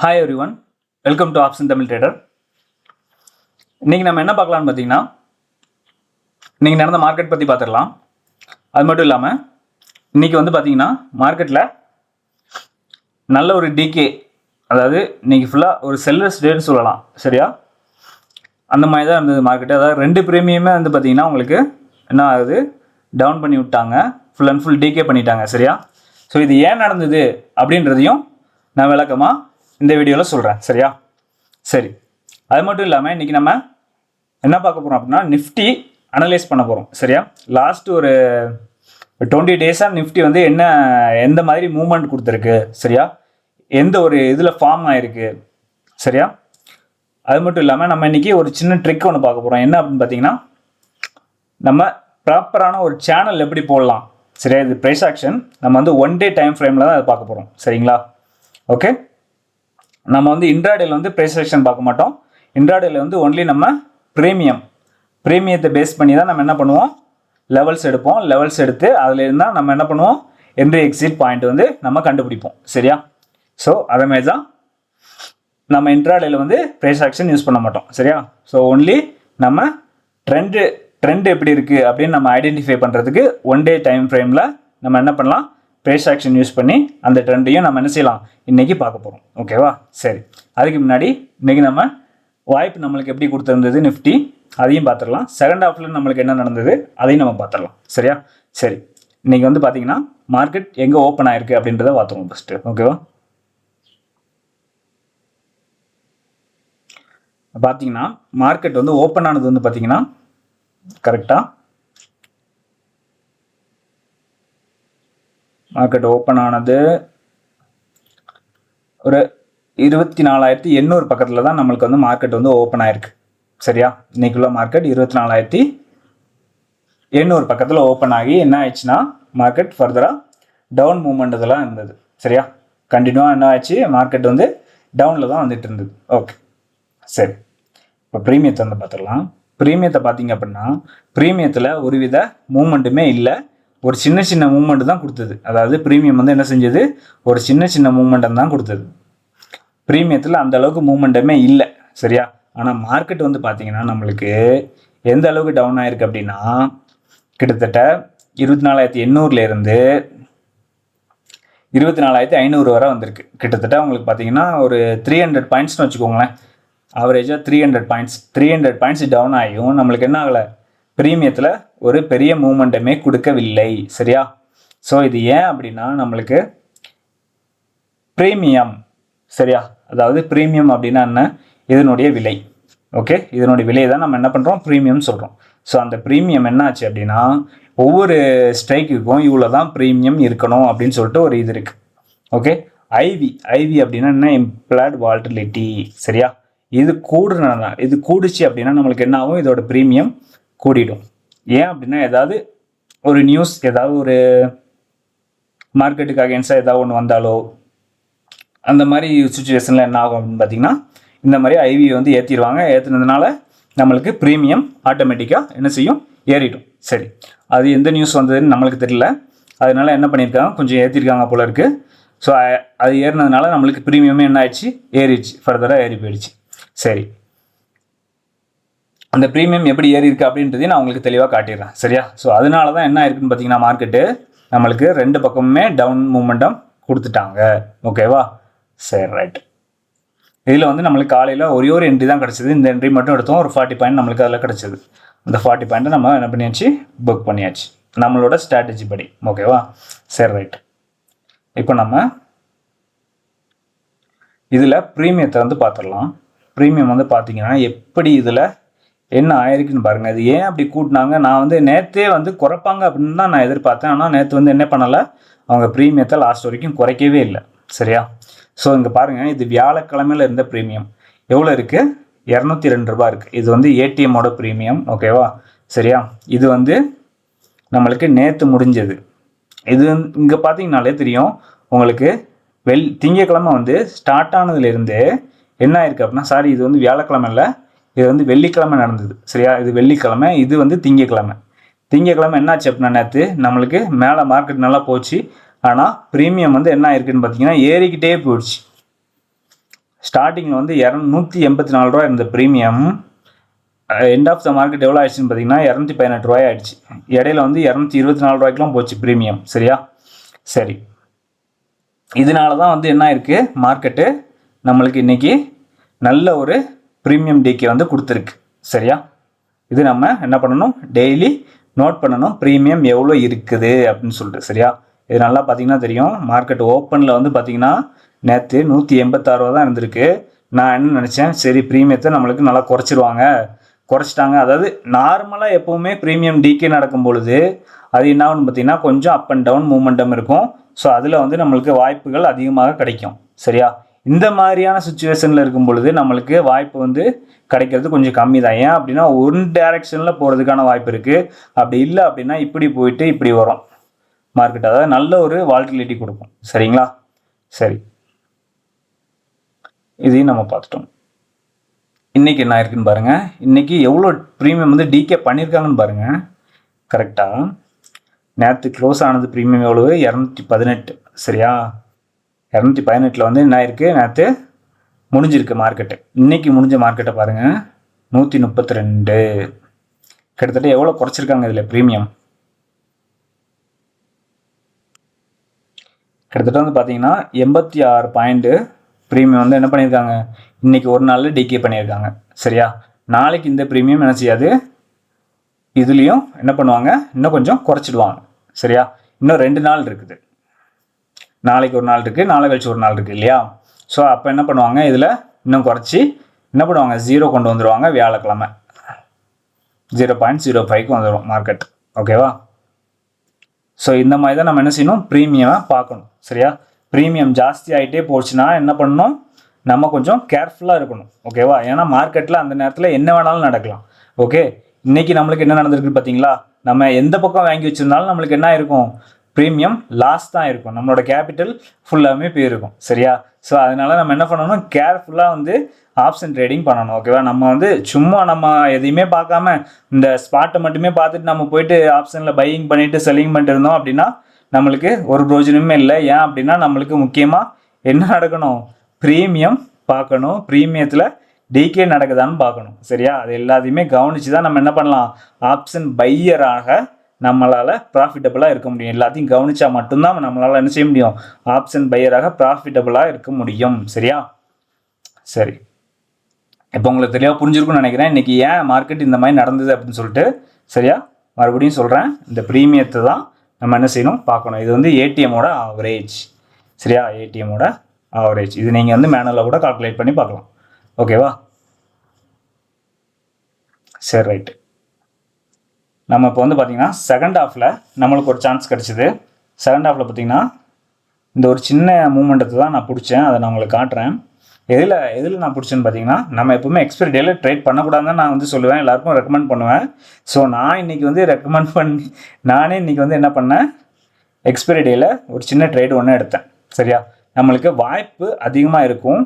Hi everyone welcome to option Tamil trader இன்றைக்கி நம்ம என்ன பார்க்கலாம்னு பார்த்தீங்கன்னா இன்றைக்கி நடந்த மார்க்கெட் பற்றி பார்த்துடலாம். அது மட்டும் இல்லாமல் இன்றைக்கி வந்து பார்த்தீங்கன்னா மார்க்கெட்டில் நல்ல ஒரு டிகே அதாவது இன்றைக்கி ஃபுல்லாக ஒரு செல்லர்ஸ் டேன்னு சொல்லலாம். சரியா? அந்த மாதிரி தான் இருந்தது மார்க்கெட்டு அதாவது ரெண்டு ப்ரீமியமே வந்து பார்த்தீங்கன்னா உங்களுக்கு என்ன ஆகுது? டவுன் பண்ணி விட்டாங்க. ஃபுல் அண்ட் ஃபுல் டிகே பண்ணிட்டாங்க. சரியா? ஸோ இது ஏன் நடந்தது அப்படின்றதையும் நான் விளக்கமாக இந்த வீடியோவில் சொல்கிறேன் சரியா? சரி. அது மட்டும் இல்லாமல் இன்றைக்கி நம்ம என்ன பார்க்க போகிறோம் அப்படின்னா நிஃப்டி அனலைஸ் பண்ண போகிறோம் சரியா? லாஸ்ட் ஒரு டுவெண்ட்டி டேஸாக நிஃப்டி வந்து என்ன எந்த மாதிரி மூமெண்ட் கொடுத்துருக்கு சரியா? எந்த ஒரு இதில் ஃபார்ம் ஆகிருக்கு சரியா? அது மட்டும் இல்லாமல் நம்ம இன்றைக்கி ஒரு சின்ன ட்ரிக் ஒன்று பார்க்க போகிறோம் என்ன அப்படின்னு பார்த்தீங்கன்னா நம்ம ப்ராப்பரான ஒரு சேனல் எப்படி போடலாம் சரியா? இது ப்ரைஸ் ஆக்ஷன் நம்ம வந்து ஒன் டே டைம் ஃப்ரேமில் தான் அதை பார்க்க போகிறோம் சரிங்களா? ஓகே நம்ம வந்து இன்ட்ராடேல வந்து ப்ரைஸ் ஆக்ஷன் பார்க்க மாட்டோம். இன்ட்ராடேல வந்து ஒன்லி நம்ம ப்ரீமியம் ப்ரீமியத்தை பேஸ் பண்ணி தான் நம்ம என்ன பண்ணுவோம்? லெவல்ஸ் எடுப்போம். லெவல்ஸ் எடுத்து அதில் இருந்தால் நம்ம என்ன பண்ணுவோம்? என்ட்ரி எக்ஸிட் பாயிண்ட் வந்து நம்ம கண்டுபிடிப்போம். சரியா? ஸோ அதேமாதிரி தான் நம்ம இன்ட்ராடேல வந்து ப்ரைஸ் ஆக்ஷன் யூஸ் பண்ண மாட்டோம். சரியா? ஸோ ஒன்லி நம்ம ட்ரெண்டு ட்ரெண்ட் எப்படி இருக்குது அப்படின்னு நம்ம ஐடென்டிஃபை பண்ணுறதுக்கு ஒன் டே டைம் ஃப்ரேமில் நம்ம என்ன பண்ணலாம்? ப்ரைஸ் ஆக்ஷன் யூஸ் பண்ணி அந்த ட்ரெண்டையும் நம்ம என்ன செய்யலாம்? இன்றைக்கி பார்க்க போகிறோம் ஓகேவா சரி. அதுக்கு முன்னாடி இன்றைக்கி நம்ம வாய்ப்பு நம்மளுக்கு எப்படி கொடுத்துருந்தது? நிஃப்டி அதையும் பார்த்துடலாம். செகண்ட் ஹாஃபில் நம்மளுக்கு என்ன நடந்தது? அதையும் நம்ம பார்த்துடலாம். சரியா? சரி. இன்றைக்கி வந்து பார்த்தீங்கன்னா மார்க்கெட் எங்கே ஓப்பன் ஆயிருக்கு அப்படின்றத பார்த்துருவோம் ஃபஸ்ட்டு ஓகேவா பார்த்தீங்கன்னா மார்க்கெட் வந்து ஓப்பன் ஆனது வந்து பார்த்தீங்கன்னா கரெக்டாக மார்க்கெட் ஓப்பன் ஆனது ஒரு இருபத்தி நாலாயிரத்தி எண்ணூறு பக்கத்தில் தான் நம்மளுக்கு வந்து மார்க்கெட் வந்து ஓப்பன் ஆயிருக்கு. சரியா? இன்னைக்குள்ள மார்க்கெட் இருபத்தி நாலாயிரத்தி எண்ணூறு பக்கத்தில் ஓப்பன் ஆகி என்ன ஆயிடுச்சுன்னா மார்க்கெட் ஃபர்தராக டவுன் மூமெண்ட் இதெல்லாம் இருந்தது. சரியா? கண்டினியூவாக என்ன ஆச்சு மார்க்கெட் வந்து டவுனில் தான் வந்துட்டு இருந்தது. ஓகே சரி. இப்போ ப்ரீமியத்தை வந்து பார்த்துடலாம். ப்ரீமியத்தை பார்த்தீங்க அப்படின்னா ப்ரீமியத்தில் ஒருவித மூமெண்ட்டுமே இல்லை. ஒரு சின்ன சின்ன மூமெண்ட் தான் கொடுத்தது. அதாவது ப்ரீமியம் வந்து என்ன செஞ்சது? ஒரு சின்ன சின்ன மூமெண்ட்டை தான் கொடுத்தது. ப்ரீமியத்தில் அந்த அளவுக்கு மூமெண்ட்டுமே இல்லை. சரியா? ஆனால் மார்க்கெட் வந்து பார்த்தீங்கன்னா நம்மளுக்கு எந்த அளவுக்கு டவுன் ஆயிருக்கு அப்படின்னா கிட்டத்தட்ட இருபத்தி நாலாயிரத்தி எண்ணூறுலேருந்து இருபத்தி நாலாயிரத்தி ஐநூறு வரை வந்திருக்கு. கிட்டத்தட்ட உங்களுக்கு பார்த்தீங்கன்னா ஒரு த்ரீ ஹண்ட்ரட் பாயிண்ட்ஸ்னு வச்சுக்கோங்களேன். ஆவரேஜாக three hundred points three hundred points down ஆகியும் நம்மளுக்கு என்ன ஆகலை? ப்ரீமியத்தில் ஒரு பெரிய மூமெண்ட்டுமே கொடுக்கவில்லை. சரியா? ஸோ இது ஏன் அப்படின்னா நம்மளுக்கு ப்ரீமியம் சரியா? அதாவது ப்ரீமியம் அப்படின்னா என்ன? இதனுடைய விலை. ஓகே இதனுடைய விலையை தான் நம்ம என்ன பண்ணுறோம் ப்ரீமியம் சொல்கிறோம் ஸோ அந்த ப்ரீமியம் என்னாச்சு அப்படின்னா ஒவ்வொரு ஸ்ட்ரைக்குக்கும் இவ்வளோ தான் ப்ரீமியம் இருக்கணும் அப்படின்னு சொல்லிட்டு ஒரு இது இருக்குது ஓகே ஐவி ஐவி அப்படின்னா என்ன? இம்ப்ளாய்ட் வால்டிலிட்டி சரியா? இது கூடுனா இது கூடுச்சு அப்படின்னா நம்மளுக்கு என்ன ஆகும்? இதோட ப்ரீமியம் கூடிடும். ஏன் அப்படின்னா ஏதாவது ஒரு நியூஸ் ஏதாவது ஒரு மார்க்கெட்டுக்கு அகேன்ஸ்டாக ஏதாவது ஒன்று வந்தாலோ அந்த மாதிரி சுச்சுவேஷனில் என்ன ஆகும் அப்படின்னு பார்த்தீங்கன்னா இந்த மாதிரி ஐவி வந்து ஏற்றிடுவாங்க ஏற்றுனதுனால நம்மளுக்கு ப்ரீமியம் ஆட்டோமேட்டிக்காக என்ன செய்யும்? ஏறிடும். சரி. அது எந்த நியூஸ் வந்ததுன்னு நம்மளுக்கு தெரியல. அதனால என்ன பண்ணியிருக்காங்க? கொஞ்சம் ஏற்றிருக்காங்க போல இருக்குது ஸோ அது ஏறினதுனால நம்மளுக்கு ப்ரீமியமே என்ன ஆயிடுச்சு? ஏறிடுச்சு. ஃபர்தராக ஏறி போயிடுச்சு. சரி. அந்த ப்ரீமியம் எப்படி ஏறி இருக்கு அப்படின்றதையும் நான் உங்களுக்கு தெளிவாக காட்டிடுறேன். சரியா? ஸோ அதனால தான் என்ன இருக்குன்னு பார்த்தீங்கன்னா மார்க்கெட்டு நம்மளுக்கு ரெண்டு பக்கமுமே டவுன் மூமெண்டம் கொடுத்துட்டாங்க. ஓகேவா சரி ரைட் இதில் வந்து நம்மளுக்கு காலையில் ஒரே ஒரு என்ட்ரி தான் கிடச்சிது. இந்த என்ட்ரி மட்டும் எடுத்தோம். ஒரு ஃபார்ட்டி பாயிண்ட் நம்மளுக்கு அதில் கிடச்சிது. அந்த ஃபார்ட்டி பாயிண்ட்டை நம்ம என்ன பண்ணியாச்சு? புக் பண்ணியாச்சு. நம்மளோட ஸ்ட்ராட்டஜி படி. ஓகேவா சரி ரைட் இப்போ நம்ம இதில் ப்ரீமியத்தை வந்து பார்த்துடலாம். ப்ரீமியம் வந்து பார்த்தீங்கன்னா எப்படி இதில் என்ன ஆயிருக்குன்னு பாருங்கள் அது ஏன் அப்படி கூட்டினாங்க? நான் வந்து நேற்றே வந்து குறைப்பாங்க அப்படின்னு தான் நான் எதிர்பார்த்தேன். ஆனால் நேற்று வந்து என்ன பண்ணலை? அவங்க ப்ரீமியத்தை லாஸ்ட் வரைக்கும் குறைக்கவே இல்லை. சரியா? ஸோ இங்கே பாருங்கள் இது வியாழக்கிழமையில் இருந்த ப்ரீமியம் எவ்வளோ இருக்குது இரநூத்தி ரெண்டு ரூபா இருக்குது இது வந்து ஏடிஎம்மோட ப்ரீமியம் ஓகேவா சரியா? இது வந்து நம்மளுக்கு நேற்று முடிஞ்சது. இது இங்கே பார்த்தீங்கனாலே தெரியும். உங்களுக்கு வெள் திங்கக்கிழமை வந்து ஸ்டார்ட் ஆனதுலேருந்து என்ன ஆயிருக்கு அப்படின்னா சாரி இது வந்து வியாழக்கிழமை இல்லை. இது வந்து வெள்ளிக்கிழமை நடந்தது. சரியா? இது வெள்ளிக்கிழமை இது வந்து திங்கக்கிழமை. திங்கக்கிழமை என்னாச்சு அப்படின்னா நேற்று நம்மளுக்கு மேலே மார்க்கெட் நல்லா போச்சு. ஆனால் ப்ரீமியம் வந்து என்ன ஆயிருக்குன்னு பார்த்தீங்கன்னா ஏறிக்கிட்டே போயிடுச்சு. ஸ்டார்டிங்கில் வந்து இரநூத்தி எண்பத்தி நாலு ரூபா இருந்த premium end of the market எவ்வளோ ஆயிடுச்சுன்னு பார்த்தீங்கன்னா இரநூத்தி பதினெட்டு ரூபாய் ஆயிடுச்சு. இடையில வந்து இரநூத்தி இருபத்தி நாலு ரூபாய்க்குலாம் போச்சு ப்ரீமியம் சரியா? சரி. இதனால தான் வந்து என்ன இருக்குது மார்க்கெட்டு நம்மளுக்கு இன்னைக்கு நல்ல ஒரு ப்ரீமியம் டிகே வந்து கொடுத்துருக்கு. சரியா? இது நம்ம என்ன பண்ணணும்? டெய்லி நோட் பண்ணணும். ப்ரீமியம் எவ்வளோ இருக்குது அப்படின்னு சொல்லிட்டு சரியா? இது நல்லா பார்த்தீங்கன்னா தெரியும். மார்க்கெட் ஓப்பனில் வந்து பார்த்தீங்கன்னா நேற்று நூற்றி எண்பத்தாறு ரூபா தான் இருந்திருக்கு. நான் என்ன நினச்சேன்? சரி ப்ரீமியத்தை நம்மளுக்கு நல்லா குறைச்சிருவாங்க. குறைச்சிட்டாங்க. அதாவது நார்மலாக எப்போவுமே ப்ரீமியம் டிகே நடக்கும் பொழுது அது என்ன ஆகும்னு பார்த்தீங்கன்னா கொஞ்சம் அப் அண்ட் டவுன் மூமெண்டம் இருக்கும். ஸோ அதில் வந்து நம்மளுக்கு வாய்ப்புகள் அதிகமாக கிடைக்கும். சரியா? இந்த மாதிரியான சுச்சுவேஷனில் இருக்கும் பொழுது நம்மளுக்கு வாய்ப்பு வந்து கிடைக்கிறது கொஞ்சம் கம்மி தான். ஏன் அப்படின்னா ஒன் டைரக்ஷனில் போகிறதுக்கான வாய்ப்பு இருக்குது அப்படி இல்லை அப்படின்னா இப்படி போயிட்டு இப்படி வரும். மார்க்கெட் அதாவது நல்ல ஒரு வால்டிலிட்டி கொடுக்கும். சரிங்களா? சரி. இதையும் நம்ம பார்த்துட்டோம். இன்றைக்கி என்ன இருக்குன்னு பாருங்கள் இன்றைக்கி எவ்வளோ ப்ரீமியம் வந்து டிகே பண்ணியிருக்காங்கன்னு பாருங்கள் கரெக்டாக நேற்று க்ளோஸ் ஆனது ப்ரீமியம் எவ்வளவு? இரநூத்தி பதினெட்டு. சரியா? இரநூத்தி பதினெட்டில் வந்து என்ன ஆயிருக்கு? நேற்று முடிஞ்சிருக்கு மார்க்கெட்டு இன்னைக்கு முடிஞ்ச மார்க்கெட்டை பாருங்கள் நூற்றி முப்பத்தி ரெண்டு கிட்டத்தட்ட எவ்வளோ குறைச்சிருக்காங்க இதில் ப்ரீமியம் கிட்டத்தட்ட வந்து பார்த்தீங்கன்னா எண்பத்தி ஆறு பாயிண்ட்டு ப்ரீமியம் வந்து என்ன பண்ணியிருக்காங்க? இன்னைக்கு ஒரு நாளில் டிகே பண்ணியிருக்காங்க. சரியா? நாளைக்கு இந்த ப்ரீமியம் என்ன செய்யாது? இதுலேயும் என்ன பண்ணுவாங்க? இன்னும் கொஞ்சம் குறைச்சிடுவாங்க. சரியா? இன்னும் ரெண்டு நாள் இருக்குது. நாளைக்கு ஒரு நாள் இருக்குது நாளை கழிச்சு ஒரு நாள் இருக்குது இல்லையா? ஸோ அப்போ என்ன பண்ணுவாங்க? இதில் இன்னும் குறைச்சி என்ன பண்ணுவாங்க? ஜீரோ கொண்டு வந்துடுவாங்க வியாழக்கிழமை. ஜீரோ பாயிண்ட் ஜீரோ ஃபைவ்க்கு வந்துடும் மார்க்கெட் ஓகேவா ஸோ இந்த மாதிரி தான் நம்ம என்ன செய்யணும்? ப்ரீமியமாக பார்க்கணும். சரியா? ப்ரீமியம் ஜாஸ்தி ஆகிட்டே போச்சுன்னா என்ன பண்ணணும்? நம்ம கொஞ்சம் கேர்ஃபுல்லாக இருக்கணும். ஓகேவா ஏன்னா மார்க்கெட்டில் அந்த நேரத்தில் என்ன வேணாலும் நடக்கலாம். ஓகே இன்றைக்கி நம்மளுக்கு என்ன நடந்திருக்கு பார்த்தீங்களா? நம்ம எந்த பக்கம் வாங்கி வச்சிருந்தாலும் நம்மளுக்கு என்ன இருக்கும் ப்ரீமியம் லாஸ் தான் இருக்கும். நம்மளோட கேபிட்டல் ஃபுல்லாகவே போயிருக்கும். சரியா? ஸோ அதனால நம்ம என்ன பண்ணணும்? கேர்ஃபுல்லாக வந்து ஆப்ஷன் ட்ரேடிங் பண்ணணும் ஓகேவா நம்ம வந்து சும்மா நம்ம எதையுமே பார்க்காம இந்த ஸ்பாட்டை மட்டுமே பார்த்துட்டு நம்ம போயிட்டு ஆப்ஷனில் பையிங் பண்ணிவிட்டு செல்லிங் பண்ணிட்டு இருந்தோம் அப்படின்னா நம்மளுக்கு ஒரு பிரோஜனமே இல்லை. ஏன் அப்படின்னா நம்மளுக்கு முக்கியமாக என்ன நடக்கணும்? ப்ரீமியம் பார்க்கணும். ப்ரீமியத்தில் டிகே நடக்குதான்னு பார்க்கணும். சரியா? அது எல்லாத்தையுமே கவனித்து தான் நம்ம என்ன பண்ணலாம்? ஆப்ஷன் பையராக நம்மளால் ப்ராஃபிட்டபுளாக இருக்க முடியும். எல்லாத்தையும் கவனித்தா மட்டும்தான் நம்மளால் என்ன செய்ய முடியும்? ஆப்ஷன் பையராக ப்ராஃபிட்டபுளாக இருக்க முடியும். சரியா? சரி. இப்போ உங்களுக்கு தெளிவாக புரிஞ்சிருக்கும்னு நினைக்கிறேன். இன்றைக்கி ஏன் மார்க்கெட் இந்த மாதிரி நடந்தது அப்படின்னு சொல்லிட்டு சரியா? மறுபடியும் சொல்கிறேன் இந்த ப்ரீமியத்தை தான் நம்ம என்ன செய்யணும்? பார்க்கணும். இது வந்து ஏடிஎம்மோட ஆவரேஜ் சரியா? ஏடிஎம்மோட ஆவரேஜ் இது நீங்கள் வந்து மேனுவலில் கூட கால்குலேட் பண்ணி பார்க்கலாம். ஓகேவா சரி ரைட்டு நம்ம இப்போ வந்து பார்த்தீங்கன்னா செகண்ட் ஹாஃபில் நம்மளுக்கு ஒரு சான்ஸ் கிடச்சிது. செகண்ட் ஹாஃபில் பார்த்தீங்கன்னா இந்த ஒரு சின்ன மூமெண்ட்டை தான் நான் பிடிச்சேன். அதை நான் உங்களுக்கு காட்டுறேன். எதில் எதில் நான் பிடிச்சேன்னு பார்த்தீங்கன்னா நம்ம எப்பவுமே எக்ஸ்பைரி டேல ட்ரேட் பண்ணக்கூடாதுன்னு நான் வந்து சொல்லுவேன். எல்லாருக்கும் ரெக்கமெண்ட் பண்ணுவேன். ஸோ நான் இன்னைக்கு வந்து ரெக்கமெண்ட் பண்ணி நானே இன்னைக்கு வந்து என்ன பண்ணேன்? எக்ஸ்பைரி டேல ஒரு சின்ன ட்ரேடு ஒன்று எடுத்தேன். சரியா? நம்மளுக்கு வாய்ப்பு அதிகமாக இருக்கும்.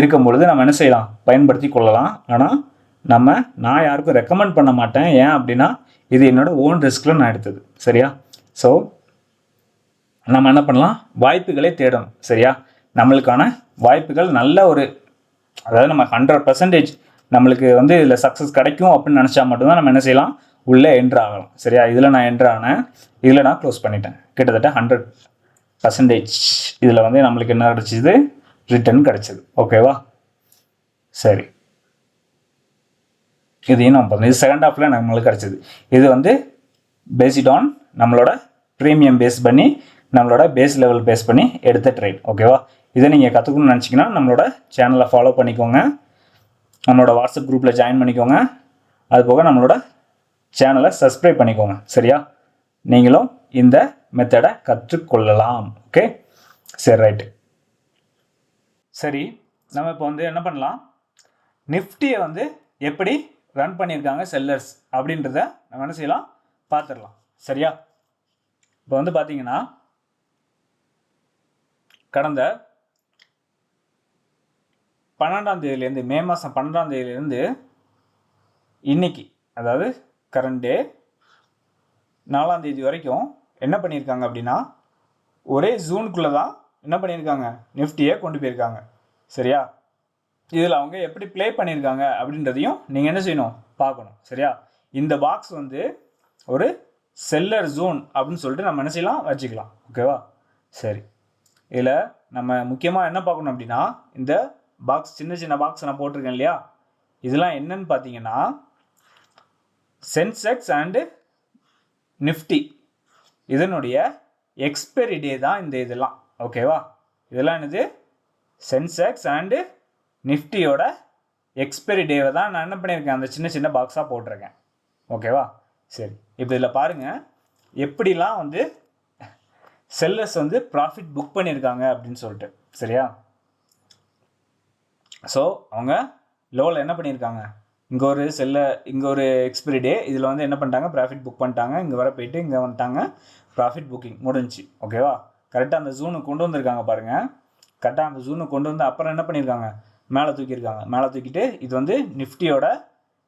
இருக்கும் பொழுது நம்ம என்ன செய்யலாம்? பயன்படுத்தி கொள்ளலாம். ஆனால் நம்ம நான் யாருக்கும் ரெக்கமெண்ட் பண்ண மாட்டேன். ஏன் அப்படின்னா இது என்னோடய ஓன் ரிஸ்கில் நான் எடுத்தது. சரியா? ஸோ நம்ம என்ன பண்ணலாம்? வாய்ப்புகளை தேடணும். சரியா? நம்மளுக்கான வாய்ப்புகள் நல்ல ஒரு அதாவது நம்ம ஹண்ட்ரட் பர்சன்டேஜ் நம்மளுக்கு வந்து இதில் சக்ஸஸ் கிடைக்கும் அப்படின்னு நினச்சா மட்டும்தான் நம்ம என்ன செய்யலாம்? உள்ளே என்ட்ரு ஆகலாம். சரியா? இதில் நான் என்ட்ரு ஆனேன். இதில் நான் க்ளோஸ் பண்ணிட்டேன். கிட்டத்தட்ட ஹண்ட்ரட் பர்சன்டேஜ் இதில் வந்து நம்மளுக்கு என்ன கிடச்சிது? ரிட்டர்ன் கிடச்சிது. ஓகேவா சரி. இதையும் நம்ம பார்த்தோம் இது செகண்ட் ஹாஃபில் நம்மளுக்கு கிடச்சிது. இது வந்து பேசிட் ஆன் நம்மளோட ப்ரீமியம் பேஸ் பண்ணி நம்மளோட பேஸ் லெவல் பேஸ் பண்ணி எடுத்த ட்ரேட் ஓகேவா இதை நீங்கள் கற்றுக்கணும்னு நினச்சிங்கன்னா நம்மளோட சேனலை ஃபாலோ பண்ணிக்கோங்க. நம்மளோட வாட்ஸ்அப் குரூப்பில் ஜாயின் பண்ணிக்கோங்க. அது போக நம்மளோட சேனலை சப்ஸ்கிரைப் பண்ணிக்கோங்க. சரியா? நீங்களும் இந்த மெத்தடை கற்றுக்கொள்ளலாம். ஓகே சரி ரைட்டு சரி நம்ம இப்போ வந்து என்ன பண்ணலாம்? நிஃப்டியை வந்து எப்படி ரன் பண்ணியிருக்காங்க செல்லர்ஸ் அப்படின்றத நம்ம என்ன செய்யலாம்? பார்த்துடலாம். சரியா? இப்போ வந்து பார்த்தீங்கன்னா கடந்த பன்னெண்டாம் தேதியிலேருந்து மே மாதம் பன்னெண்டாம் தேதியிலேருந்து இன்னைக்கு அதாவது கரண்ட் டே நாலாம் தேதி வரைக்கும் என்ன பண்ணியிருக்காங்க அப்படின்னா ஒரே ஜூனுக்குள்ளே தான் என்ன பண்ணியிருக்காங்க? நிஃப்டியை கொண்டு போயிருக்காங்க. சரியா? இதில் அவங்க எப்படி ப்ளே பண்ணியிருக்காங்க அப்படின்றதையும் நீங்கள் என்ன செய்யணும்? பார்க்கணும். சரியா? இந்த பாக்ஸ் வந்து ஒரு செல்லர் ஜோன் அப்படின்னு சொல்லிட்டு நம்ம என்ன செய்யலாம்? வச்சுக்கலாம். ஓகேவா சரி. இதில் நம்ம முக்கியமாக என்ன பார்க்கணும் அப்படின்னா இந்த பாக்ஸ் சின்ன சின்ன பாக்ஸ் நான் போட்டிருக்கேன் இல்லையா? இதெல்லாம் என்னன்னு பார்த்தீங்கன்னா சென்செக்ஸ் அண்டு நிஃப்டி இதனுடைய எக்ஸ்பைரி டே தான் இந்த இதெல்லாம். ஓகேவா இதெல்லாம் என்னது? சென்செக்ஸ் அண்டு நிஃப்டியோட எக்ஸ்பைரி டேவை தான் நான் என்ன பண்ணியிருக்கேன்? அந்த சின்ன சின்ன பாக்ஸாக போட்டிருக்கேன். ஓகேவா? சரி. இப்போ இதில் பாருங்கள் எப்படிலாம் வந்து செல்லர்ஸ் வந்து ப்ராஃபிட் புக் பண்ணியிருக்காங்க அப்படின்னு சொல்லிட்டு. சரியா? ஸோ அவங்க லோவில் என்ன பண்ணியிருக்காங்க? இங்கே ஒரு செல்ல இங்கே ஒரு எக்ஸ்பிரி டே இதில் வந்து என்ன பண்ணிட்டாங்க? ப்ராஃபிட் புக் பண்ணிட்டாங்க. இங்கே வர போயிட்டு இங்கே வந்துட்டாங்க. ப்ராஃபிட் புக்கிங் முடிஞ்சுச்சு. ஓகேவா? கரெக்டாக அந்த ஜூனுக்கு கொண்டு வந்திருக்காங்க பாருங்கள் கரெக்டாக அந்த ஜூனுக்கு கொண்டு வந்து அப்புறம் என்ன பண்ணியிருக்காங்க? மேலே தூக்கியிருக்காங்க. மேலே தூக்கிட்டு இது வந்து நிஃப்டியோட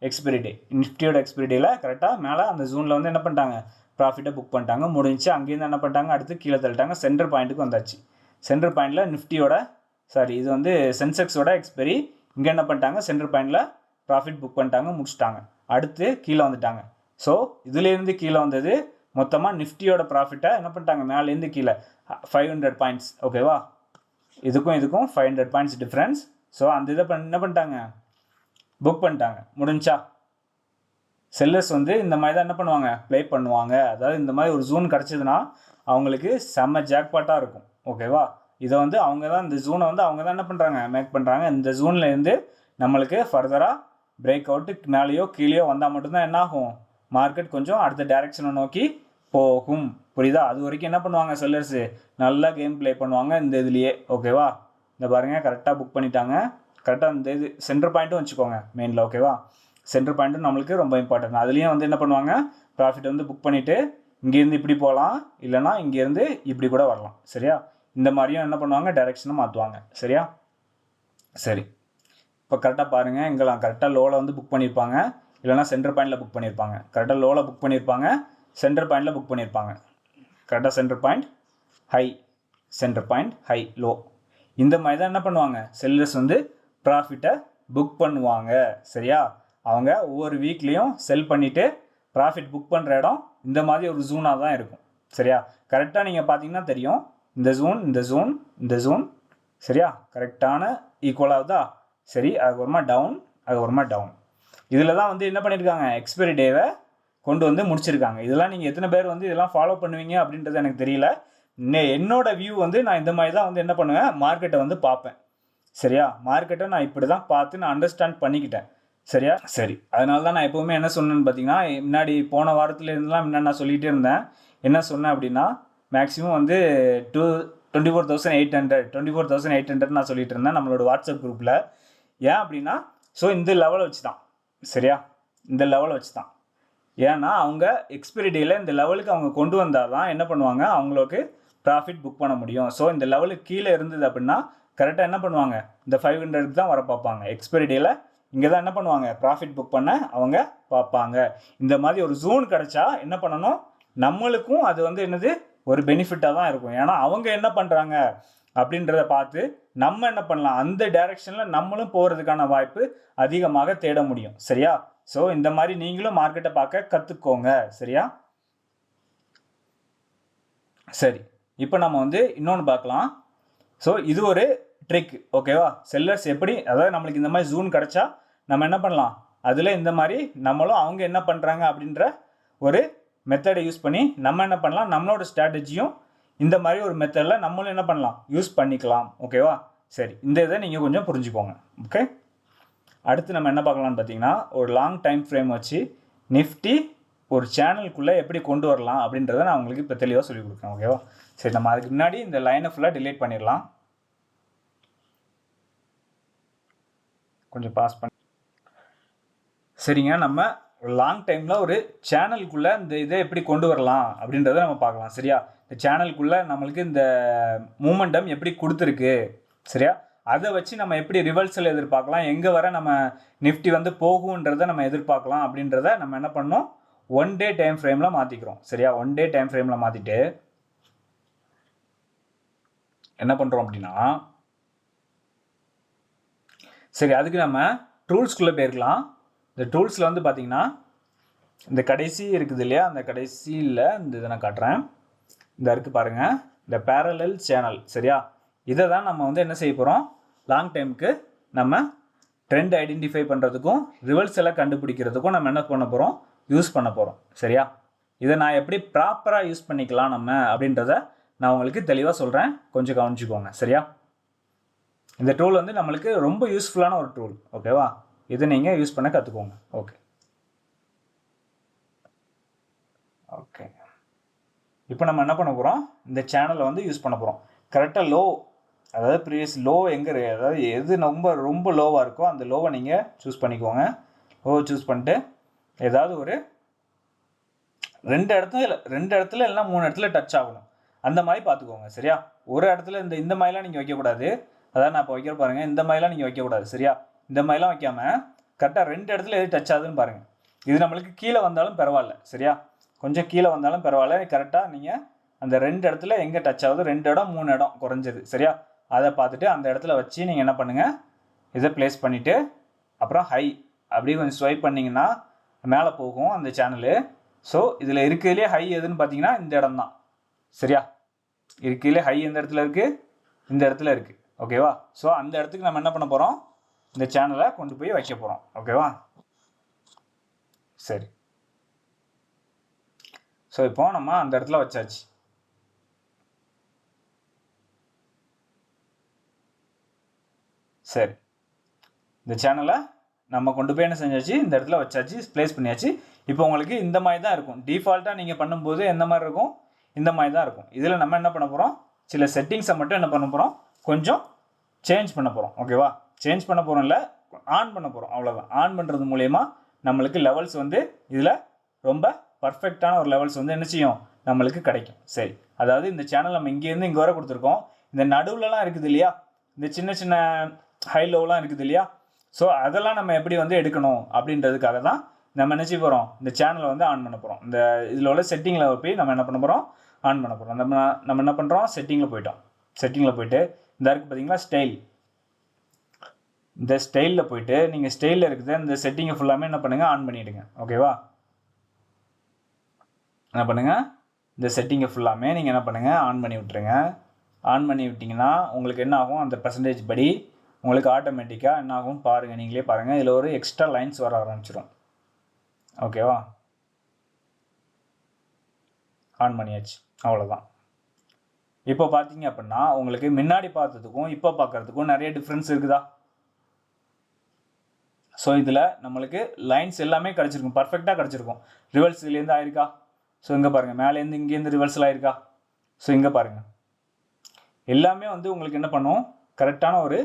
எக்ஸ்பிரி டே நிஃப்டியோட எக்ஸ்பிரி டேயில் கரெக்டாக மேலே அந்த ஜூனில் வந்து என்ன பண்ணிட்டாங்க? ப்ராஃபிட்டை புக் பண்ணிட்டாங்க. முடிஞ்சு அங்கேருந்து என்ன பண்ணிட்டாங்க? அடுத்து கீழே தள்ளிட்டாங்க. சென்டர் பாயிண்ட்டுக்கு வந்தாச்சு. சென்டர் பாயிண்டில் நிஃப்டியோட சாரி இது வந்து சென்செக்ஸோட எக்ஸ்பெரி இங்கே என்ன பண்ணிட்டாங்க? சென்டர் பாயிண்டில் ப்ராஃபிட் புக் பண்ணிட்டாங்க. முடிச்சிட்டாங்க. அடுத்து கீழே வந்துட்டாங்க. ஸோ இதுலேருந்து கீழே வந்தது மொத்தமாக நிஃப்டியோட ப்ராஃபிட்டை என்ன பண்ணிட்டாங்க? மேலேருந்து கீழே. ஃபைவ் ஹண்ட்ரட் பாயிண்ட்ஸ் ஓகேவா இதுக்கும் இதுக்கும் five hundred points difference so அந்த இதை பண்ண என்ன பண்ணிட்டாங்க? புக் பண்ணிட்டாங்க. முடிஞ்சா? செல்லர்ஸ் வந்து இந்த மாதிரி தான் என்ன பண்ணுவாங்க? ப்ளே பண்ணுவாங்க. அதாவது இந்த மாதிரி ஒரு ஜூன் கிடச்சிதுன்னா அவங்களுக்கு செம்ம ஜாக்பாட்டாக இருக்கும். ஓகேவா இதை வந்து அவங்க தான் இந்த ஜூனை வந்து அவங்க தான் என்ன பண்ணுறாங்க மேக் பண்ணுறாங்க இந்த ஜூன்லேருந்து நம்மளுக்கு ஃபர்தராக பிரேக் அவுட்டு மேலேயோ கீழேயோ வந்தால் மட்டும்தான் என்ன ஆகும் மார்க்கெட் கொஞ்சம் அடுத்த டைரெக்ஷனை நோக்கி போகும். புரியுதா? அது வரைக்கும் என்ன பண்ணுவாங்க செல்லர்ஸு நல்லா கேம் ப்ளே பண்ணுவாங்க இந்த இதுலேயே. ஓகேவா இந்த பாருங்கள் கரெக்டாக புக் பண்ணிட்டாங்க. கரெக்டாக இந்த இது சென்டர் பாயிண்ட்டும் வச்சுக்கோங்க மெயினில் ஓகேவா சென்டர் பாயிண்ட்டும் நம்மளுக்கு ரொம்ப இம்பார்ட்டன்ட் அதுலேயும் வந்து என்ன பண்ணுவாங்க? ப்ராஃபிட் வந்து புக் பண்ணிவிட்டு இங்கேருந்து இப்படி போகலாம். இல்லைனா இங்கேருந்து இப்படி கூட வரலாம். சரியா? இந்த மாதிரியும் என்ன பண்ணுவாங்க? டைரெக்ஷனை மாற்றுவாங்க சரியா? சரி. இப்போ கரெக்டாக பாருங்கள் இங்கெல்லாம் கரெக்டாக லோவில் வந்து புக் பண்ணியிருப்பாங்க. இல்லைனா சென்டர் பாயிண்டில் புக் பண்ணியிருப்பாங்க. கரெக்டாக லோவில் புக் பண்ணியிருப்பாங்க. சென்டர் பாயிண்டில் புக் பண்ணியிருப்பாங்க. கரெக்டாக centre point high centre point high low இந்த மாதிரி தான் என்ன பண்ணுவாங்க? செல்லர்ஸ் வந்து ப்ராஃபிட்டை புக் பண்ணுவாங்க. சரியா? அவங்க ஒவ்வொரு வீக்லேயும் செல் பண்ணிவிட்டு ப்ராஃபிட் புக் பண்ணுற இடம் இந்த மாதிரி ஒரு ஜூனாக தான் இருக்கும். சரியா? கரெக்டாக நீங்கள் பார்த்தீங்கன்னா தெரியும். இந்த ஜூன் இந்த ஜூன் இந்த ஜூன் சரியா? கரெக்டான ஈக்குவலாக தான் சரி அதுக்கப்புறமா டவுன் அதுக்கப்புறமா டவுன் இதில் தான் வந்து என்ன பண்ணியிருக்காங்க எக்ஸ்பைரி டேவை கொண்டு வந்து முடிச்சிருக்காங்க. இதெல்லாம் நீங்கள் எத்தனை பேர் வந்து இதெல்லாம் ஃபாலோ பண்ணுவீங்க அப்படின்றது எனக்கு தெரியல. இன்னே- என்னோட வியூ வந்து நான் இந்த மாதிரி தான் வந்து என்ன பண்ணுவேன்? மார்க்கெட்டை வந்து பார்ப்பேன். சரியா? மார்க்கெட்டை நான் இப்படி தான் பார்த்து நான் அண்டர்ஸ்டாண்ட் பண்ணிக்கிட்டேன். சரியா? சரி. அதனால தான் நான் எப்போவுமே என்ன சொன்னேன்னு பார்த்தீங்கன்னா முன்னாடி போன வாரத்துலேருந்துலாம் முன்னாடி நான் சொல்லிகிட்டே இருந்தேன். என்ன சொன்னேன் அப்படின்னா மேக்ஸிமம் வந்து to twenty four thousand eight hundred twenty four thousand eight hundred நான் சொல்லிட்டு இருந்தேன் நம்மளோட வாட்ஸ்அப் குரூப்பில் ஏன் அப்படின்னா ஸோ இந்த லெவலை வச்சு தான் சரியா? இந்த லெவலை வச்சு தான் ஏன்னா அவங்க எக்ஸ்பிரி டேயில் இந்த லெவலுக்கு அவங்க கொண்டு வந்தால் தான் என்ன பண்ணுவாங்க? அவங்களுக்கு ப்ராஃபிட் புக் பண்ண முடியும். ஸோ இந்த லெவலுக்கு கீழே இருந்தது அப்படின்னா கரெக்டாக என்ன பண்ணுவாங்க? இந்த ஃபைவ் ஹண்ட்ரடுக்கு தான் வர பார்ப்பாங்க. எக்ஸ்பிரி டேயில் இங்கே தான் என்ன பண்ணுவாங்க? ப்ராஃபிட் புக் பண்ண அவங்க பார்ப்பாங்க. இந்த மாதிரி ஒரு ஜோன் கிடைச்சா என்ன பண்ணணும்? நம்மளுக்கும் அது வந்து என்னது? ஒரு பெனிஃபிட்டாக தான் இருக்கும். ஏன்னா அவங்க என்ன பண்ணுறாங்க அப்படின்றத பார்த்து நம்ம என்ன பண்ணலாம்? அந்த டைரெக்ஷனில் நம்மளும் போகிறதுக்கான வாய்ப்பு அதிகமாக தேட முடியும். சரியா? ஸோ இந்த மாதிரி நீங்களும் மார்க்கெட்டை பார்க்க கற்றுக்கோங்க சரியா? சரி. இப்போ நம்ம வந்து இன்னொன்று பார்க்கலாம். ஸோ இது ஒரு ட்ரிக் ஓகேவா செல்லர்ஸ் எப்படி அதாவது நம்மளுக்கு இந்த மாதிரி ஜூன் கிடச்சா நம்ம என்ன பண்ணலாம்? அதில் இந்த மாதிரி நம்மளும் அவங்க என்ன பண்ணுறாங்க அப்படின்ற ஒரு மெத்தடை யூஸ் பண்ணி நம்ம என்ன பண்ணலாம்? நம்மளோட ஸ்ட்ராட்டஜியும் இந்த மாதிரி ஒரு மெத்தடில் நம்மளும் என்ன பண்ணலாம்? யூஸ் பண்ணிக்கலாம் ஓகேவா சரி. இந்த இதை நீங்கள் கொஞ்சம் புரிஞ்சுக்கோங்க ஓகே அடுத்து நம்ம என்ன பார்க்கலாம்னு பார்த்தீங்கன்னா ஒரு லாங் டைம் ஃப்ரேம் வச்சு நிஃப்டி ஒரு சேனலுக்குள்ளே எப்படி கொண்டு வரலாம் அப்படின்றத நான் உங்களுக்கு இப்போ தெளிவாக சொல்லிக் கொடுக்குறேன் ஓகேவா சரி நம்ம அதுக்கு முன்னாடி இந்த லைனை ஃபுல்லாக டிலீட் பண்ணிடலாம். கொஞ்சம் பாஸ் பண்ணி. சரிங்க நம்ம லாங் டைமில் ஒரு சேனலுக்குள்ளே இந்த இதை எப்படி கொண்டு வரலாம் அப்படின்றத நம்ம பார்க்கலாம் சரியா? இந்த சேனலுக்குள்ளே நம்மளுக்கு இந்த மூமெண்டம் எப்படி கொடுத்துருக்கு சரியா? அதை வச்சு நம்ம எப்படி ரிவல்ஸில் எதிர்பார்க்கலாம்? எங்கே வர நம்ம நிஃப்டி வந்து போகுன்றதை நம்ம எதிர்பார்க்கலாம் அப்படின்றத நம்ம என்ன பண்ணோம்? ஒன் டே டைம் ஃப்ரேமில் மாற்றிக்கிறோம் சரியா? ஒன் டே டைம் ஃப்ரேமில் மாற்றிட்டு என்ன பண்ணுறோம் அப்படின்னா சரி அதுக்கு நம்ம டூல்ஸ்குள்ளே போயிருக்கலாம். இந்த டூல்ஸில் வந்து பார்த்தீங்கன்னா இந்த கடைசி இருக்குது இல்லையா? அந்த கடைசியில் இந்த இதை நான் காட்டுறேன். இந்த இருக்குது பாருங்கள் இந்த பேரலல் சேனல் சரியா? இதை தான் நம்ம வந்து என்ன செய்ய போகிறோம் லாங் டைமுக்கு நம்ம ட்ரெண்ட் ஐடென்டிஃபை பண்ணுறதுக்கும் ரிவல்ஸ் எல்லாம் கண்டுபிடிக்கிறதுக்கும் நம்ம என்ன பண்ண போகிறோம் யூஸ் பண்ண போகிறோம் சரியா? இதை நான் எப்படி ப்ராப்பராக யூஸ் பண்ணிக்கலாம் நம்ம அப்படின்றத நான் உங்களுக்கு தெளிவாக சொல்கிறேன் கொஞ்சம் கவனிச்சுக்கோங்க. சரியா? இந்த டூல் வந்து நம்மளுக்கு ரொம்ப யூஸ்ஃபுல்லான ஒரு டூல் ஓகேவா இதை நீங்கள் யூஸ் பண்ண கற்றுக்கோங்க ஓகே ஓகே இப்போ நம்ம என்ன பண்ண போகிறோம் இந்த சேனலை வந்து யூஸ் பண்ண போகிறோம் கரெக்டாக லோ அதாவது ப்ரீவியஸ் லோ எங்கே அதாவது எது ரொம்ப ரொம்ப லோவாக இருக்கோ அந்த லோவை நீங்கள் சூஸ் பண்ணிக்கோங்க. லோ சூஸ் பண்ணிட்டு ஏதாவது ஒரு ரெண்டு இடத்துல ரெண்டு இடத்துல இல்லைனா மூணு இடத்துல டச் ஆகணும். அந்த மாதிரி பார்த்துக்கோங்க சரியா? ஒரு இடத்துல இந்த இந்த மாதிரிலாம் நீங்கள் வைக்கக்கூடாது. அதான் நான் இப்போ வைக்கிற பாருங்கள் இந்த மாதிரிலாம் நீங்கள் வைக்கக்கூடாது சரியா? இந்த மாதிரிலாம் வைக்காமல் கரெக்டாக ரெண்டு இடத்துல எது டச் ஆகுதுன்னு பாருங்கள் இது நம்மளுக்கு கீழே வந்தாலும் பரவாயில்ல சரியா? கொஞ்சம் கீழே வந்தாலும் பரவாயில்ல கரெக்டாக நீங்கள் அந்த ரெண்டு இடத்துல எங்கே டச் ஆகுது ரெண்டு இடம் மூணு இடம் குறைஞ்சது சரியா? அதை பார்த்துட்டு அந்த இடத்துல வச்சு நீங்கள் என்ன பண்ணுங்கள் இதை ப்ளேஸ் பண்ணிவிட்டு அப்புறம் ஹை அப்படியே கொஞ்சம் ஸ்வைப் பண்ணிங்கன்னா மேலே போகும் அந்த சேனலு ஸோ இதில் இருக்கிறதுலே ஹை எதுன்னு பார்த்தீங்கன்னா இந்த இடம் தான் சரியா? இருக்கிறதுலே ஹை எந்த இடத்துல இருக்குது இந்த இடத்துல இருக்குது ஓகேவா ஸோ அந்த இடத்துக்கு நம்ம என்ன பண்ண போகிறோம் இந்த சேனலை கொண்டு போய் வைக்க போகிறோம் ஓகேவா சரி. ஸோ இப்போ நம்ம அந்த இடத்துல வச்சாச்சு. சரி. இந்த சேனலை நம்ம கொண்டு போய் என்ன செஞ்சாச்சு? இந்த இடத்துல வச்சாச்சு ப்ளேஸ் பண்ணியாச்சு. இப்போ உங்களுக்கு இந்த மாதிரி தான் இருக்கும். டிஃபால்ட்டாக நீங்கள் பண்ணும்போது எந்த மாதிரி இருக்கும்? இந்த மாதிரி தான் இருக்கும். இதில் நம்ம என்ன பண்ண போகிறோம் சில செட்டிங்ஸை மட்டும் என்ன பண்ண போகிறோம் கொஞ்சம் சேஞ்ச் பண்ண போகிறோம் ஓகேவா சேஞ்ச் பண்ண போகிறோம் இல்லை ஆன் பண்ண போகிறோம் அவ்வளோதான் ஆன் பண்ணுறது மூலயமா நம்மளுக்கு லெவல்ஸ் வந்து இதில் ரொம்ப பர்ஃபெக்டான ஒரு லெவல்ஸ் வந்து என்ன செய்யும்? நம்மளுக்கு கிடைக்கும். சரி. அதாவது இந்த சேனல் நம்ம இங்கேருந்து இங்கே வர கொடுத்துருக்கோம். இந்த நடுவுலலாம் இருக்குது இல்லையா? இந்த சின்ன சின்ன ஹை லோவெலாம் இருக்குது இல்லையா? ஸோ அதெல்லாம் நம்ம எப்படி வந்து எடுக்கணும் அப்படின்றதுக்காக தான் நம்ம நினச்சி போகிறோம் இந்த சேனலை வந்து ஆன் பண்ண போகிறோம் இந்த இதில் உள்ள செட்டிங்கில் போய் நம்ம என்ன பண்ண போகிறோம் ஆன் பண்ண போகிறோம் நம்ம நம்ம என்ன பண்ணுறோம் செட்டிங்கில் போயிட்டோம். செட்டிங்கில் போயிட்டு இந்த இருக்குது பார்த்தீங்களா ஸ்டைல் இந்த ஸ்டைலில் போயிட்டு நீங்கள் ஸ்டைலில் இருக்குது இந்த செட்டிங்கை ஃபுல்லாமே என்ன பண்ணுங்கள் ஆன் பண்ணிவிடுங்க ஓகேவா என்ன பண்ணுங்கள் இந்த செட்டிங்கை ஃபுல்லாமே நீங்கள் என்ன பண்ணுங்கள் ஆன் பண்ணி விட்டுருங்க. ஆன் பண்ணி விட்டிங்கன்னா உங்களுக்கு என்ன ஆகும்? அந்த பர்சன்டேஜ் படி உங்களுக்கு ஆட்டோமேட்டிக்காக என்ன ஆகும் பாருங்கள் நீங்களே பாருங்கள் இதில் ஒரு எக்ஸ்ட்ரா லைன்ஸ் வர ஆரம்பிச்சிடும் ஓகேவா ஆன் பண்ணியாச்சு. அவ்வளோதான் இப்போ பார்த்தீங்க அப்படின்னா உங்களுக்கு முன்னாடி பார்த்ததுக்கும் இப்போ பார்க்குறதுக்கும் நிறைய டிஃப்ரென்ஸ் இருக்குதா? ஸோ இதில் நம்மளுக்கு லைன்ஸ் எல்லாமே கிடச்சிருக்கும். பர்ஃபெக்டாக கிடச்சிருக்கும். ரிவர்ஸ் இதுலேருந்து ஆயிருக்கா? ஸோ இங்கே பாருங்கள் மேலேருந்து இங்கேருந்து ரிவர்ஸில் ஆயிருக்கா? ஸோ இங்கே பாருங்கள் எல்லாமே வந்து உங்களுக்கு என்ன பண்ணும்? கரெக்டான ஒரு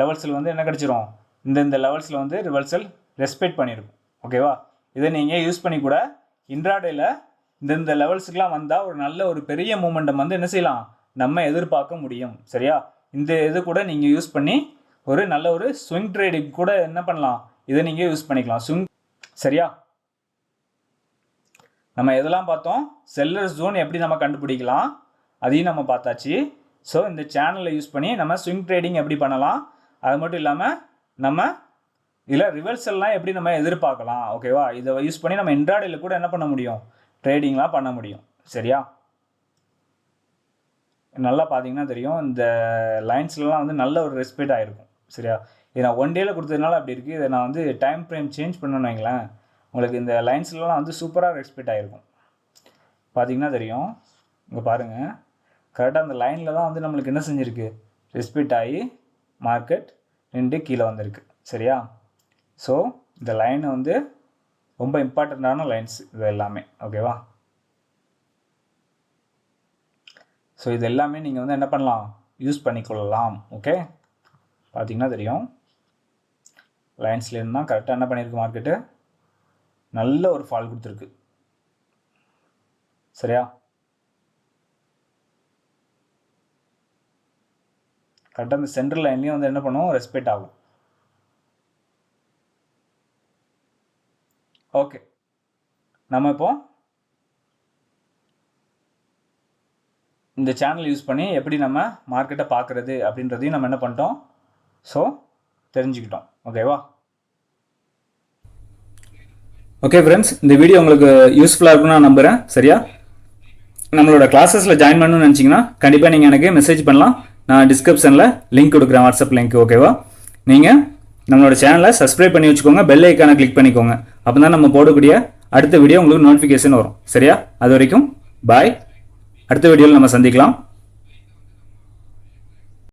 லெவல்ஸில் வந்து என்ன கிடச்சிரும்? இந்த இந்த லெவல்ஸில் வந்து ரிவர்சல் ரெஸ்பெக்ட் பண்ணியிருக்கும். ஓகேவா? இதை நீங்கள் யூஸ் பண்ணி கூட இன்ட்ராடேயில் இந்த இந்த லெவல்ஸுக்கெலாம் வந்தால் ஒரு நல்ல ஒரு பெரிய மூமெண்டம் வந்து என்ன செய்யலாம்? நம்ம எதிர்பார்க்க முடியும். சரியா? இந்த இது கூட நீங்கள் யூஸ் பண்ணி ஒரு நல்ல ஒரு ஸ்விங் ட்ரேடிங் கூட என்ன பண்ணலாம்? இதை நீங்கள் யூஸ் பண்ணிக்கலாம். ஸ்விங் சரியா? நம்ம எதெல்லாம் பார்த்தோம்? செல்லர் ஜோன் எப்படி நம்ம கண்டுபிடிக்கலாம்? அதையும் நம்ம பார்த்தாச்சு. ஸோ இந்த சேனலை யூஸ் பண்ணி நம்ம ஸ்விங் ட்ரேடிங் எப்படி பண்ணலாம்? அது மட்டும் இல்லாமல் நம்ம இதில் ரிவர்சல்லாம் எப்படி நம்ம எதிர்பார்க்கலாம்? ஓகேவா இதை யூஸ் பண்ணி நம்ம இன்ட்ராடேயில் கூட என்ன பண்ண முடியும்? ட்ரேடிங்லாம் பண்ண முடியும். சரியா? நல்லா பார்த்தீங்கன்னா தெரியும். இந்த லைன்ஸ்லலாம் வந்து நல்ல ஒரு ரெஸ்பெக்ட் ஆகிருக்கும் சரியா? இது நான் ஒன் டேயில் கொடுத்ததுனால அப்படி இருக்குது இதை நான் வந்து டைம் ஃப்ரேம் சேஞ்ச் பண்ணணும்னு வைங்களேன். உங்களுக்கு இந்த லைன்ஸ்லலாம் வந்து சூப்பராக ரெஸ்பெக்ட் ஆகிருக்கும் பார்த்தீங்கன்னா தெரியும். இங்கே பாருங்கள் கரெக்டாக அந்த லைனில் தான் வந்து நம்மளுக்கு என்ன செஞ்சுருக்கு? ரெஸ்பெக்ட் ஆகி மார்க்கெட் ரெண்டு கீழே வந்திருக்கு. சரியா? ஸோ இந்த லைன் வந்து ரொம்ப இம்பார்ட்டண்ட்டான லைன்ஸ் இது எல்லாமே. ஓகேவா ஸோ இது எல்லாமே நீங்கள் வந்து என்ன பண்ணலாம்? யூஸ் பண்ணிக்கொள்ளலாம் ஓகே பார்த்தீங்கன்னா தெரியும். லைன்ஸ்லேருந்து தான் கரெக்டாக என்ன பண்ணியிருக்கு மார்க்கெட்டு நல்ல ஒரு ஃபால் கொடுத்துருக்கு. சரியா? கரெக்டாக அந்த சென்ட்ரல் லைன்லேயும் வந்து என்ன பண்ணுவோம்? ரெஸ்பெக்ட் ஆகும். ஓகே. நம்ம இப்போ இந்த சேனல் யூஸ் பண்ணி எப்படி நம்ம மார்க்கெட்டை பார்க்குறது அப்படின்றதையும் நம்ம என்ன பண்ணிட்டோம்? ஸோ தெரிஞ்சுக்கிட்டோம். ஓகேவா ஓகே ஃப்ரெண்ட்ஸ் இந்த வீடியோ உங்களுக்கு யூஸ்ஃபுல்லாக இருக்கும்னு நான் நம்புகிறேன் சரியா? நம்மளோட கிளாஸஸில் ஜாயின் பண்ணணும்னு நினச்சிங்கன்னா கண்டிப்பாக நீங்கள் எனக்கு மெசேஜ் பண்ணலாம். நான் டிஸ்கிரிப்ஷனில் லிங்க் கொடுக்குறேன் வாட்ஸ்அப் லிங்க் ஓகேவா நீங்கள் நம்மளோட சேனலை சப்ஸ்கிரைப் பண்ணி வச்சுக்கோங்க பெல் ஐக்கானை கிளிக் பண்ணிக்கோங்க. அப்போ தான் நம்ம போடக்கூடிய அடுத்த வீடியோ உங்களுக்கு நோட்டிஃபிகேஷன் வரும். சரியா? அது வரைக்கும் பாய் அடுத்த வீடியோவில் நம்ம சந்திக்கலாம்.